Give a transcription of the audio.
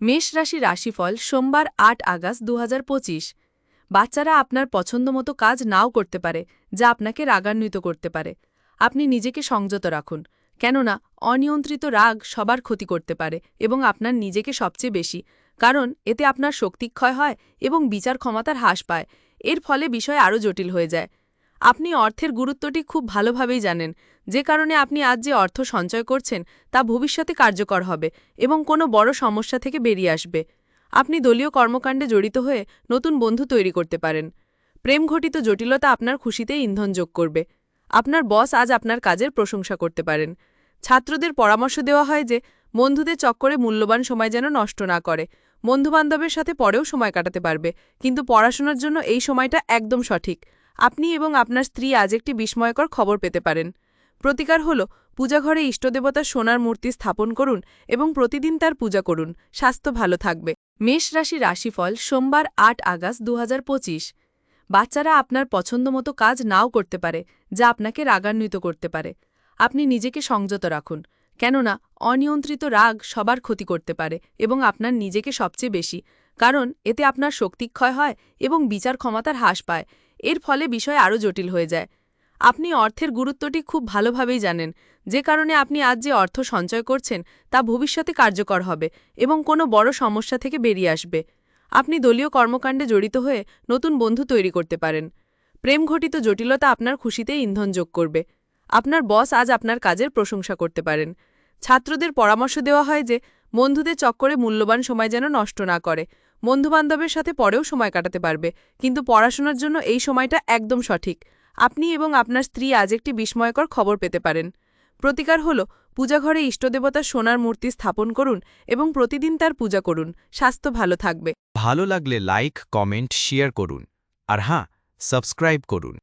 মেষ রাশি রাশিফল সোমবার আট আগস্ট দু হাজার পঁচিশ। বাচ্চারা আপনার পছন্দমতো কাজ নাও করতে পারে, যা আপনাকে রাগান্বিত করতে পারে। আপনি নিজেকে সংযত রাখুন, কেননা অনিয়ন্ত্রিত রাগ সবার ক্ষতি করতে পারে এবং আপনার নিজেকে সবচেয়ে বেশি, কারণ এতে আপনার শক্তিক্ষয় হয় এবং বিচার ক্ষমতার হ্রাস পায়। এর ফলে বিষয় আরও জটিল হয়ে যায়। আপনি অর্থের গুরুত্বটি খুব ভালোভাবেই জানেন। যে কারণে আপনি আজ যে অর্থ সঞ্চয় করছেন, তা ভবিষ্যতে কার্যকর হবে এবং কোনো বড় সমস্যা থেকে বেরিয়ে আসবে। আপনি দলীয় কর্মকাণ্ডে জড়িত হয়ে নতুন বন্ধু তৈরি করতে পারেন। প্রেম ঘটিত জটিলতা আপনার খুশিতে ইন্ধন যোগ করবে। আপনার বস আজ আপনার কাজের প্রশংসা করতে পারেন। ছাত্রদের পরামর্শ দেওয়া হয় যে, বন্ধুদের চক্করে মূল্যবান সময় যেন নষ্ট না করে। বন্ধুবান্ধবের সাথে পরেও সময় কাটাতে পারবে, কিন্তু পড়াশোনার জন্য এই সময়টা একদম সঠিক। আপনি এবং আপনার স্ত্রী আজ একটি বিস্ময়কর খবর পেতে পারেন। প্রতিকার হল পূজাঘরে ইষ্টদেবতার সোনার মূর্তি স্থাপন করুন এবং প্রতিদিন তার পূজা করুন। স্বাস্থ্য ভালো থাকবে। মেষ রাশি রাশিফল, সোমবার আট আগস্ট দু হাজার পঁচিশ। বাচ্চারা আপনার পছন্দমতো কাজ নাও করতে পারে, যা আপনাকে রাগান্বিত করতে পারে। আপনি নিজেকে সংযত রাখুন, কেননা অনিয়ন্ত্রিত রাগ সবার ক্ষতি করতে পারে এবং আপনার নিজেকে সবচেয়ে বেশি, কারণ এতে আপনার শক্তিক্ষয় হয় এবং বিচার ক্ষমতার হ্রাস পায়। এর ফলে বিষয় আরও জটিল হয়ে যায়। আপনি অর্থের গুরুত্বটি খুব ভালোভাবেই জানেন। যে কারণে আপনি আজ যে অর্থ সঞ্চয় করছেন, তা ভবিষ্যতে কার্যকর হবে এবং কোনো বড় সমস্যা থেকে বেরিয়ে আসবে। আপনি দলীয় কর্মকাণ্ডে জড়িত হয়ে নতুন বন্ধু তৈরি করতে পারেন। প্রেম ঘটিত জটিলতা আপনার খুশিতে ইন্ধন যোগ করবে। আপনার বস আজ আপনার কাজের প্রশংসা করতে পারেন। ছাত্রদের পরামর্শ দেওয়া হয় যে বন্ধুদের চক্করে মূল্যবান সময় যেন নষ্ট না করে। বন্ধুবান্ধবের সাথে পরেও সময় কাটাতে পারবে, কিন্তু পড়াশোনার জন্য এই সময়টা একদম সঠিক। আপনি এবং আপনার স্ত্রী আজ একটি বিস্ময়কর খবর পেতে পারেন। প্রতিকার হল পূজাঘরে ইষ্টদেবতার সোনার মূর্তি স্থাপন করুন এবং প্রতিদিন তার পূজা করুন। স্বাস্থ্য ভালো থাকবে। ভালো লাগলে লাইক, কমেন্ট, শেয়ার করুন। আর হ্যাঁ সাবস্ক্রাইব করুন।